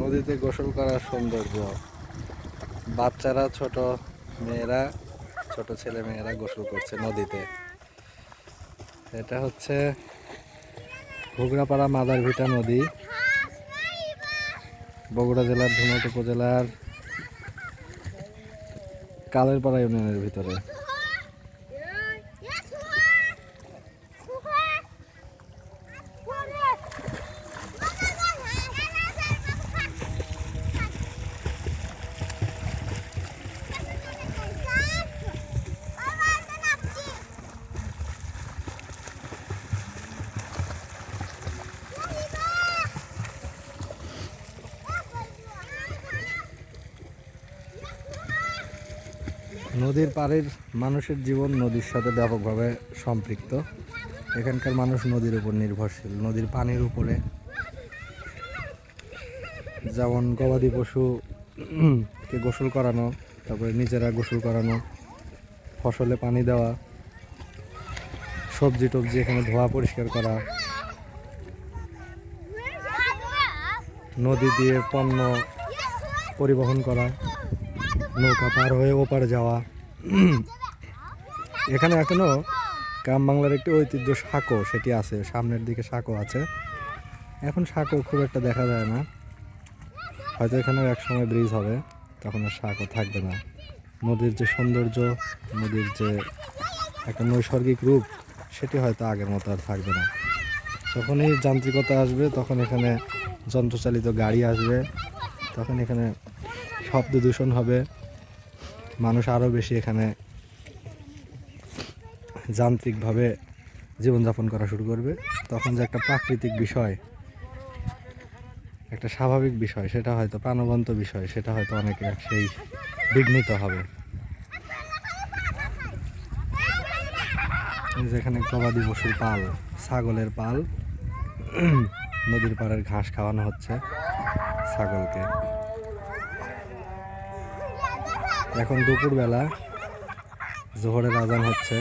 নদীতে গোসল করার সৌন্দর্য। বাচ্চারা, ছোট মেয়েরা, ছোট ছেলে মেয়েরা গোসল করছে নদীতে। এটা হচ্ছে ঘুগরাপাড়া মাদারভিটা নদী। বগুড়া জেলার ধুনট উপজেলার কালেরপাড়া ইউনিয়নের ভিতরে। নদীর পাড়ের মানুষের জীবন নদীর সাথে ব্যাপকভাবে সম্পৃক্ত। এখানকার মানুষ নদীর উপর নির্ভরশীল, নদীর পানির উপরে। যেমন গবাদি পশু কে গোসল করানো, তারপরে নিজেরা গোসল করানো, ফসলে পানি দেওয়া, সবজি টবজি এখানে ধোয়া পরিষ্কার করা, নদী দিয়ে পণ্য পরিবহন করা। নৌকা পার হয়ে ওপারে যাওয়া। এখানে এখনও গ্রাম বাংলার একটি ঐতিহ্য সাঁকো সেটি আছে, সামনের দিকে সাঁকো আছে। এখন সাঁকো খুব একটা দেখা যায় না। হয়তো এখানেও এক সময় ব্রিজ হবে, তখন আর সাঁকো থাকবে না। নদীর যে সৌন্দর্য, নদীর যে একটা নৈসর্গিক রূপ, সেটি হয়তো আগের মতো আর থাকবে না। যখনই যান্ত্রিকতা আসবে, তখন এখানে যন্ত্রচালিত গাড়ি আসবে, তখন এখানে শব্দ দূষণ হবে। মানুষ আরও বেশি এখানে যান্ত্রিকভাবে জীবনযাপন করা শুরু করবে। তখন যে একটা প্রাকৃতিক বিষয়, একটা স্বাভাবিক বিষয়, সেটা হয়তো প্রাণবন্ত বিষয়, সেটা হয়তো অনেকে সেই বিঘ্নিত হবে। যেখানে গবাদি পশুর পাল, ছাগলের পাল, নদীর পাড়ের ঘাস খাওয়ানো হচ্ছে ছাগলকে। এখন দুপুরবেলা জোহরের আজান হচ্ছে।